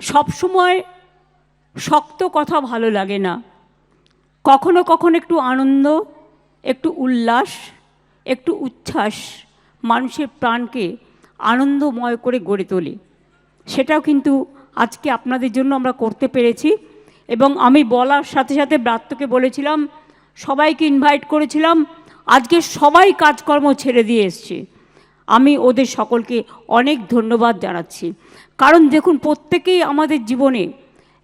সবসময় শক্ত কথা ভালো লাগে না। কখনো কখনো একটু আনন্দ, একটু উল্লাস, একটু উচ্ছ্বাস মানুষের প্রাণকে আনন্দময় করে গড়ে তোলে। সেটাও কিন্তু আজকে আপনাদের জন্য আমরা করতে পেরেছি এবং আমি বলার সাথে সাথে ব্রাত্যকে বলেছিলাম, সবাইকে ইনভাইট করেছিলাম, আজকে সবাই কাজকর্ম ছেড়ে দিয়ে এসছে। আমি ওদের সকলকে অনেক ধন্যবাদ জানাচ্ছি। কারণ দেখুন, প্রত্যেকেই আমাদের জীবনে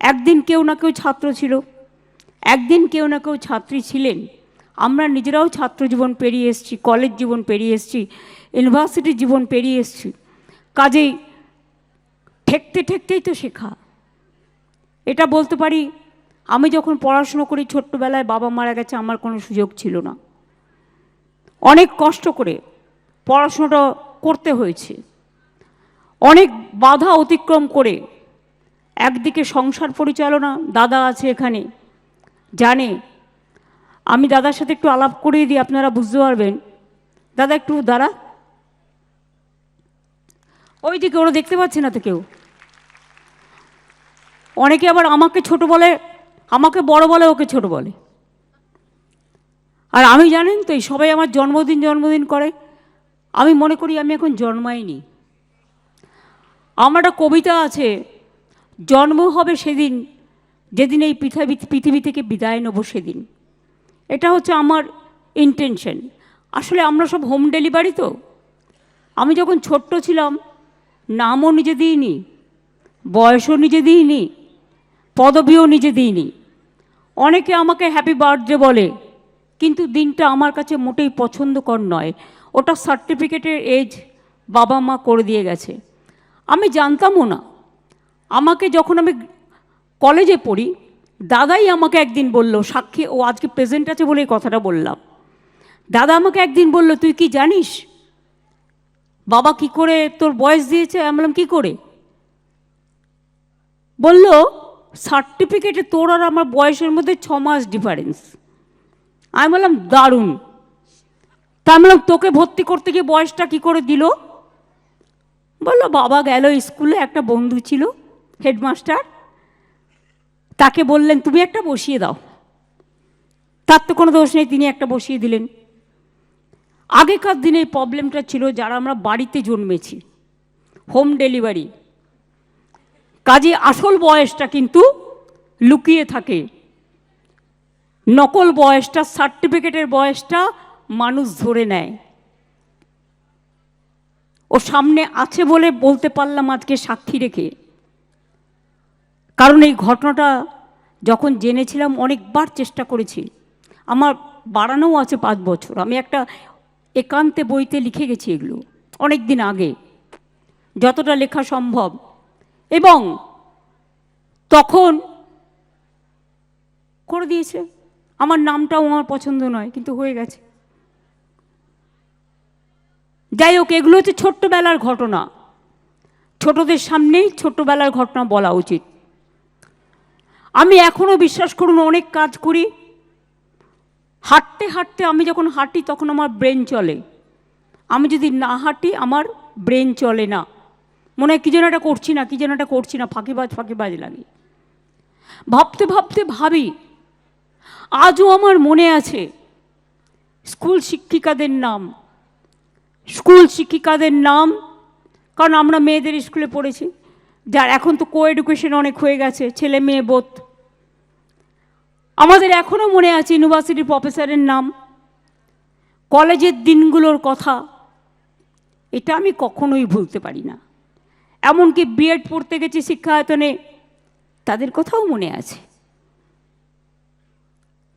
একদিন কেউ না কেউ ছাত্র ছিল। একদিন কেউ না কেউ ছাত্রী ছিলেন। আমরা নিজেরাও ছাত্র জীবন পেরিয়ে এসেছি, কলেজ জীবন পেরিয়ে এসেছি ইউনিভার্সিটির জীবন পেরিয়ে এসেছি। কাজেই ঠেকতে ঠেকতেই তো শেখা। এটা বলতে পারি, আমি যখন পড়াশুনো করি ছোট্টবেলায় বাবা মারা গেছে, আমার কোনো সুযোগ ছিল না। অনেক কষ্ট করে পড়াশোনাটা করতে হয়েছে। অনেক বাধা অতিক্রম করে একদিকে সংসার পরিচালনা দাদা আছে এখানে, জানে। আমি দাদার সাথে একটু আলাপ করিয়ে দিই, আপনারা বুঝতে পারবেন। দাদা একটু দাঁড়া। ওই দিকে ওরা দেখতে পাচ্ছে না তো কেউ। অনেকে আবার আমাকে ছোট বলে, আমাকে বড় বলে, ওকে ছোট বলে। আর আমি জানেন তো সবাই আমার জন্মদিন জন্মদিন করে। আমি মনে করি আমি এখন জন্মাইনি। আমার একটা কবিতা আছে, জন্ম হবে সেদিন, যেদিন এই পৃথিবী পৃথিবী থেকে বিদায় নেব সেদিন। এটা হচ্ছে আমার ইন্টেনশন আসলে আমরা সব হোম ডেলিভারি তো। আমি যখন ছোট্ট ছিলাম, নামও নিজে দিইনি, বয়সও নিজে দিইনি, পদবিও নিজে দিইনি। অনেকে আমাকে হ্যাপি বার্থডে বলে, কিন্তু দিনটা আমার কাছে মোটেই পছন্দকর নয়। ওটা সার্টিফিকেটের এজ বাবা মা করে দিয়ে গেছে। আমি জানতামও না। আমাকে যখন আমি কলেজে পড়ি, দাদাই আমাকে একদিন বলল, সাক্ষী, ও আজকে প্রেজেন্ট আছে বলে এই কথাটা বললাম। দাদা আমাকে একদিন বলল, তুই কি জানিস? বাবা কি করে তোর বয়স দিয়েছে? আমি বললাম, কী করে? বলল সার্টিফিকেটে তোর আর আমার বয়সের মধ্যে ছ মাস ডিফারেন্স আমি বললাম, দারুণ। তা আমি তোকে ভর্তি করতে গিয়ে বয়সটা কি করে দিল? বলল, বাবা গেল স্কুলে, একটা বন্ধু ছিল, হেডমাস্টার। তাকে বললেন, তুমি একটা বসিয়ে দাও। তার তো কোনো দোষ নেই, তিনি একটা বসিয়ে দিলেন। আগেকার দিনে এই প্রবলেমটা ছিল, যারা আমরা বাড়িতে জন্মেছি, হোম ডেলিভারি। কাজে আসল বয়সটা কিন্তু লুকিয়ে থাকে। নকল বয়সটা, সার্টিফিকেটের বয়সটা মানুষ ধরে নেয়। ও সামনে আছে বলে বলতে পারলাম আজকে সাক্ষী রেখে। কারণ এই ঘটনাটা যখন জেনেছিলাম অনেকবার চেষ্টা করেছি। আমার বাড়ানোও আছে পাঁচ বছর। আমি একটা একান্তে বইতে লিখে গেছি এগুলো অনেক দিন আগে। যতটা লেখা সম্ভব। এবং তখন করে দিয়েছে। আমার নামটাও আমার পছন্দ নয়, কিন্তু হয়ে গেছে। যাই হোক এগুলো হচ্ছে ছোট্টবেলার ঘটনা। ছোটদের সামনেই ছোট্টবেলার ঘটনা বলা উচিত। আমি এখনও বিশ্বাস করুন, অনেক কাজ করি। হাঁটতে হাঁটতে আমি যখন হাঁটি, তখন আমার ব্রেন চলে। আমি যদি না হাঁটি, আমার ব্রেন চলে না। মনে হয় কী যেন একটা করছি না, কী যেন একটা করছি না ফাঁকিবাজ ফাঁকিবাজ লাগে। ভাবতে ভাবতে ভাবি, আজও আমার মনে আছে, স্কুল শিক্ষিকাদের নাম। স্কুল শিক্ষিকাদের নাম, কারণ আমরা মেয়েদের স্কুলে পড়েছি। যার এখন তো কো এডুকেশন অনেক হয়ে গেছে, ছেলে মেয়ে বোধ আমাদের এখনও মনে আছে ইউনিভার্সিটির প্রফেসরের নাম। কলেজের দিনগুলোর কথা, এটা আমি কখনোই ভুলতে পারি না। এমনকি বিএড পড়তে গেছি শিক্ষায়তনে, তাদের কথাও মনে আছে।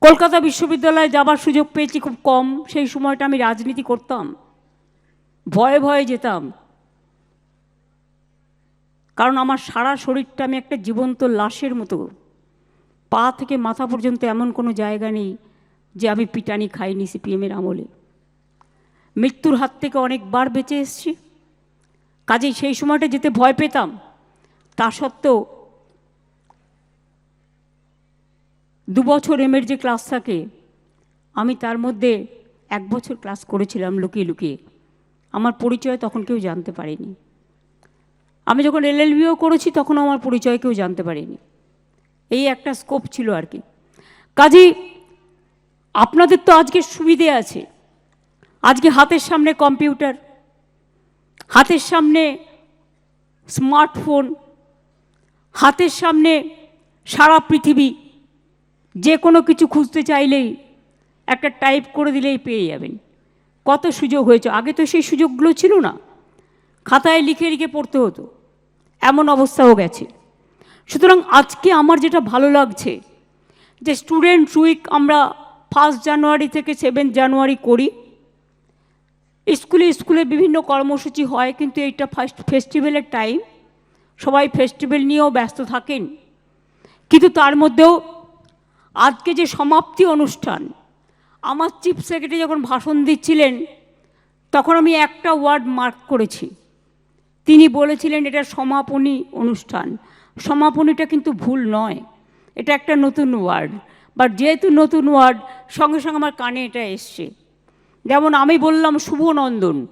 কলকাতা বিশ্ববিদ্যালয়ে যাবার সুযোগ পেয়েছি খুব কম, সেই সময়টা আমি রাজনীতি করতাম। ভয়ে ভয়ে যেতাম। কারণ আমার সারা শরীরটা আমি একটা জীবন্ত লাশের মতো। পা থেকে মাথা পর্যন্ত এমন কোনো জায়গা নেই যে আমি পিটানি খাইনি সিপিএমের আমলে। মৃত্যুর হাত থেকে অনেকবার বেঁচে এসছি। কাজেই সেই সময়টা যেতে ভয় পেতাম। তা সত্ত্বেও দু বছর এমের যে ক্লাস থাকে, আমি তার মধ্যে এক বছর ক্লাস করেছিলাম লুকিয়ে লুকিয়ে। আমার পরিচয় তখন কেউ জানতে পারেনি। আমি যখন এলএলবিও করেছি তখন আমার পরিচয় কেউ জানতে পারিনি। এই একটা স্কোপ ছিল আর কি। কাজেই আপনাদের তো আজকে সুবিধে আছে। আজকে হাতের সামনে কম্পিউটার হাতের সামনে স্মার্টফোন হাতের সামনে সারা পৃথিবী, যে কোনো কিছু খুঁজতে চাইলেই একটা টাইপ করে দিলেই পেয়ে যাবেন। কত সুযোগ হয়েছে? আগে তো সেই সুযোগগুলো ছিল না। খাতায় লিখে লিখে পড়তে হতো। এমন অবস্থাও গেছে। সুতরাং আজকে আমার যেটা ভালো লাগছে, যে স্টুডেন্ট উইক আমরা ফার্স্ট জানুয়ারি থেকে সেভেন জানুয়ারি করি। স্কুলে স্কুলে বিভিন্ন কর্মসূচি হয়, কিন্তু এইটা ফার্স্ট ফেস্টিভ্যালের টাইম। সবাই ফেস্টিভ্যাল নিয়েও ব্যস্ত থাকেন। কিন্তু তার মধ্যেও আজকে যে সমাপ্তি অনুষ্ঠান আমার চিফ সেক্রেটারি যখন ভাষণ দিচ্ছিলেন, তখন আমি একটা ওয়ার্ড মার্ক করেছি। তিনি বলেছিলেন, এটা সমাপনী অনুষ্ঠান। সমাপনীটা কিন্তু ভুল নয়। এটা একটা নতুন ওয়ার্ড। বাট যেহেতু নতুন ওয়ার্ড, সঙ্গে সঙ্গে আমার কানে এটা এসছে। যেমন আমি বললাম, শুভনন্দন।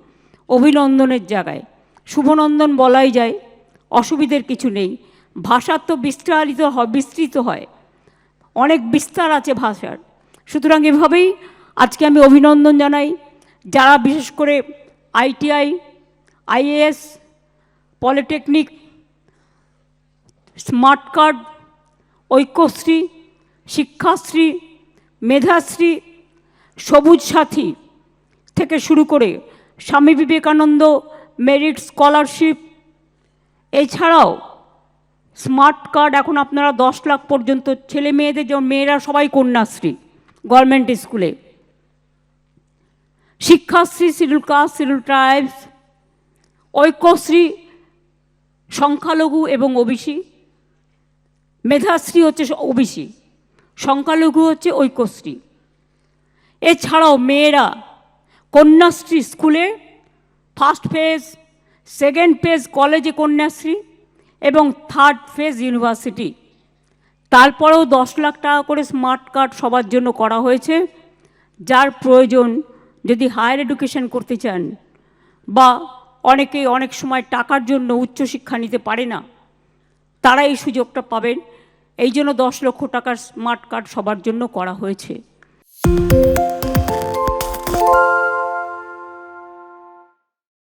অভিনন্দনের জায়গায়। শুভনন্দন বলাই যায়, অসুবিধের কিছু নেই। ভাষার তো বিস্তারিত হয় বিস্তৃত হয়। অনেক বিস্তার আছে ভাষার। সুতরাং এভাবেই আজকে আমি অভিনন্দন জানাই। যারা বিশেষ করে ITI, IAS, polytechnic, smart card, Aikyashree, Shikshashree, Medhashree, Sabooj Sathi থেকে শুরু করে স্বামী বিবেকানন্দ মেরিট স্কলারশিপ, এছাড়াও স্মার্ট কার্ড এখন আপনারা দশ লাখ পর্যন্ত ছেলে মেয়েদের যেমন মেয়েরা সবাই কন্যাশ্রী। গভর্নমেন্ট স্কুলে Shikshashree schedule caste, schedule tribes, Aikyashree, সংখ্যালঘু এবং ওবিসি। মেধাশ্রী হচ্ছে ওবিসি, সংখ্যালঘু হচ্ছে ঐক্যশ্রী। এছাড়াও মেয়েরা কন্যাশ্রী স্কুলে ফার্স্ট ফেজ সেকেন্ড ফেজ কলেজে কন্যাশ্রী এবং থার্ড ফেজ ইউনিভার্সিটি তারপরেও দশ লাখ টাকা করে স্মার্ট কার্ড সবার জন্য করা হয়েছে, যার প্রয়োজন যদি হায়ার এডুকেশন করতে চান বা অনেকে অনেক সময় টাকার জন্য উচ্চশিক্ষা নিতে পারে না, তারা এই সুযোগটা পাবেন। এই জন্য দশ লক্ষ টাকার স্মার্ট কার্ড সবার জন্য করা হয়েছে।